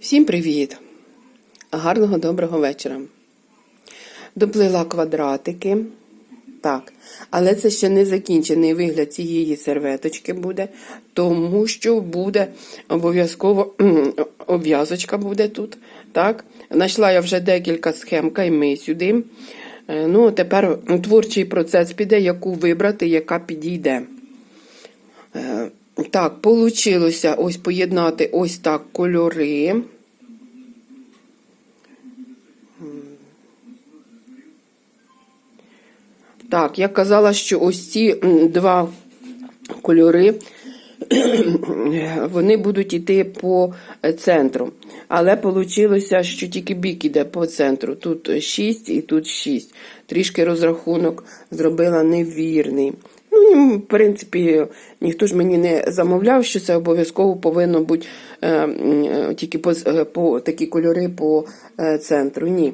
Всім привіт! Гарного доброго вечора. Доплила квадратики. Так, але це ще не закінчений вигляд цієї серветочки буде, тому що буде обов'язково обв'язочка буде тут. Так, знайшла я вже декілька схем кайми сюди. Е, Ну, тепер творчий процес піде, яку вибрати, яка підійде. Так, получилося ось поєднати ось так кольори. Так, я казала, що ось ці два кольори, вони будуть йти по центру. Але вийшло, що тільки бік іде по центру. Тут 6 і тут 6. Трішки розрахунок зробила невірний. Ну, в принципі, ніхто ж мені не замовляв, що це обов'язково повинно бути е, тільки по, е, по такі кольори по е, центру. Ні.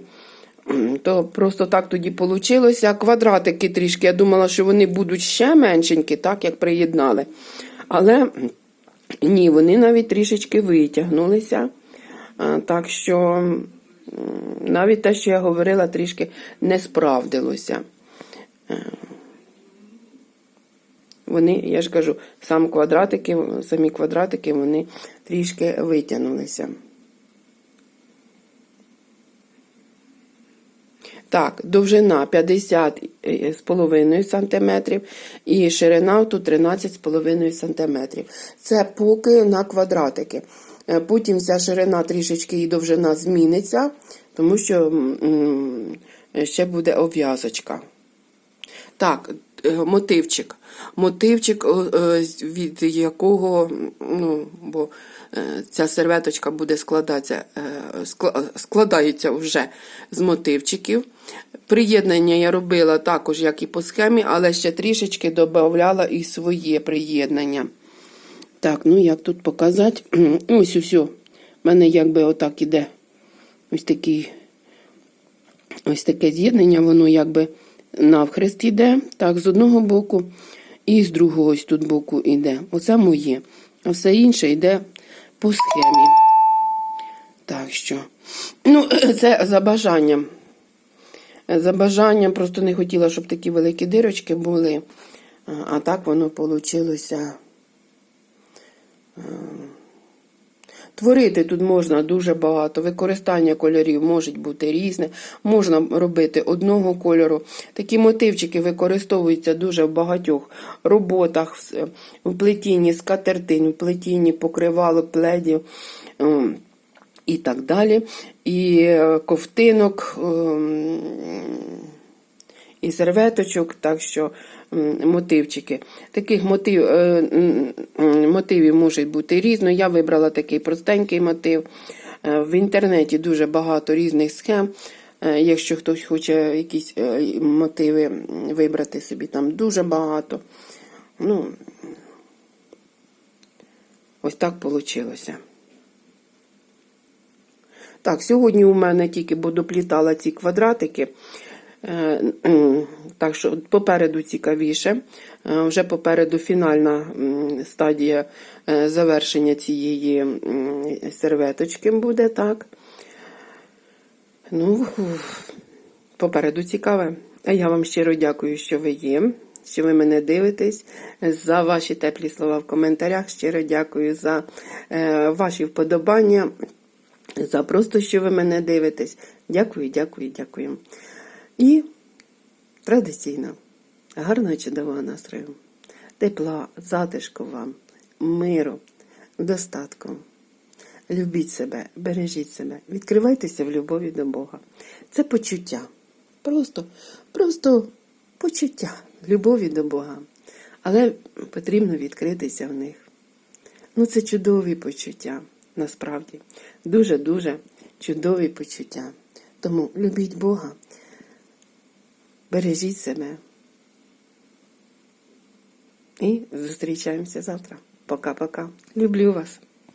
То просто так тоді вийшло. Квадратики трішки. Я думала, що вони будуть ще меншенькі, так як приєднали. Але ні, вони навіть трішечки витягнулися. Так що навіть те, що я говорила, трішки не справдилося. Вони, я ж кажу, сам квадратики, самі квадратики вони трішки витягнулися. Так, довжина 50 з половиною сантиметрів і ширина тут 13 з половиною сантиметрів. Це поки на квадратики. Е, Потім ця ширина трішечки і довжина зміниться, тому що ще буде обв'язочка. Так, мотивчик. Мотивчик, е, від якого, ну, бо е, ця серветочка буде складатися, е, складається вже з мотивчиків. Приєднання я робила також, як і по схемі, але ще трішечки додавала і своє приєднання. Так, ну як тут показати? Ось все. У мене якби отак іде. Ось такий ось таке з'єднання, воно якби навхрест іде, так, з одного боку, і з другого ось тут боку йде. Оце моє. А все інше йде по схемі. Так що, ну, це за бажанням. За бажанням просто не хотіла, щоб такі великі дирочки були. А- так воно вийшло. Творити тут можна дуже багато. Використання кольорів може бути різне. Можна робити одного кольору. Такі мотивчики використовуються дуже в багатьох роботах, в- плетінні скатертин, в плетінні покривало пледів. ем, І так далі. І е, ковтинок, ем, і серветочок, так що мотивчики. Таких мотив, е, мотивів може бути різно. Я вибрала такий простенький мотив. Е, В інтернеті дуже багато різних схем. Е, Якщо хтось хоче якісь мотиви вибрати собі, там дуже багато. Ну, ось так вийшло. Так, сьогодні у мене тільки бо доплітала ці квадратики. Е, Так що попереду цікавіше. Е, Вже попереду фінальна стадія е, завершення цієї серветочки буде, так. Ну, попереду цікаве. А я вам щиро дякую, що ви є, що ви мене дивитесь, за ваші теплі слова в коментарях. Щиро дякую за ваші вподобання, за просто, що ви мене дивитесь. Дякую, дякую, дякую. І традиційно, гарного чудового настрою, тепла, затишку вам, миру, достатку. Любіть себе, бережіть себе, відкривайтеся в любові до Бога. Це почуття. Просто, просто почуття любові до Бога. Але потрібно відкритися в них. Ну, це чудові почуття, насправді. Дуже-дуже чудові почуття. Тому любіть Бога, бережіть себе. І зустрічаємося завтра. Пока-пока. Люблю вас.